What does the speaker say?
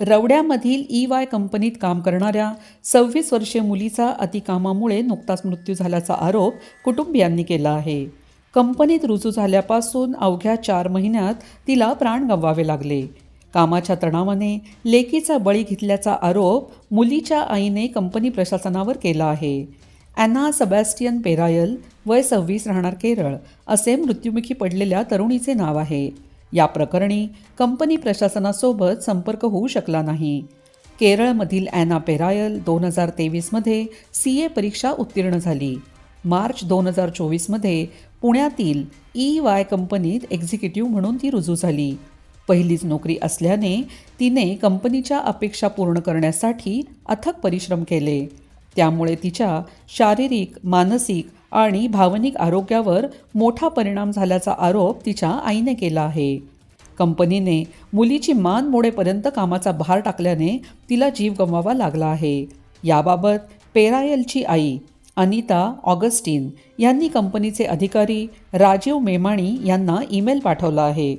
रवड्यामधील E Y कंपनीत काम करणाऱ्या सव्वीस वर्षीय मुलीचा अतिकामामुळे नुकताच मृत्यू झाल्याचा आरोप कुटुंबियांनी केला आहे. कंपनीत रुजू झाल्यापासून अवघ्या चार महिन्यात तिला प्राण गमवावे लागले. कामाच्या तणावाने लेकीचा बळी घेतल्याचा आरोप मुलीच्या आईने कंपनी प्रशासनावर केला आहे. अॅना सबॅस्टियन पेरायल वय सव्वीस राहणार केरळ असे मृत्युमुखी पडलेल्या तरुणीचे नाव आहे. या प्रकरणी कंपनी प्रशासनासोबत संपर्क होऊ शकला नाही. केरळमधील ॲना पेरायल दोन हजार तेवीसमध्ये सी ए परीक्षा उत्तीर्ण झाली. मार्च दोन हजार चोवीसमध्ये पुण्यातील ई वाय कंपनीत एक्झिक्युटिव्ह म्हणून ती रुजू झाली. पहिलीच नोकरी असल्याने तिने कंपनीच्या अपेक्षा पूर्ण करण्यासाठी अथक परिश्रम केले. त्यामुळे तिच्या शारीरिक मानसिक आणि भावनिक आरोग्यावर मोठा परिणाम झाल्याचा आरोप तिच्या आईने केला आहे. कंपनीने मुलीची मान मोडेपर्यंत कामाचा भार टाकल्याने तिला जीव गमवावा लागला आहे. याबाबत पेरायलची आई अनिता ऑगस्टीन यांनी कंपनीचे अधिकारी राजीव मेमाणी यांना ईमेल पाठवला आहे.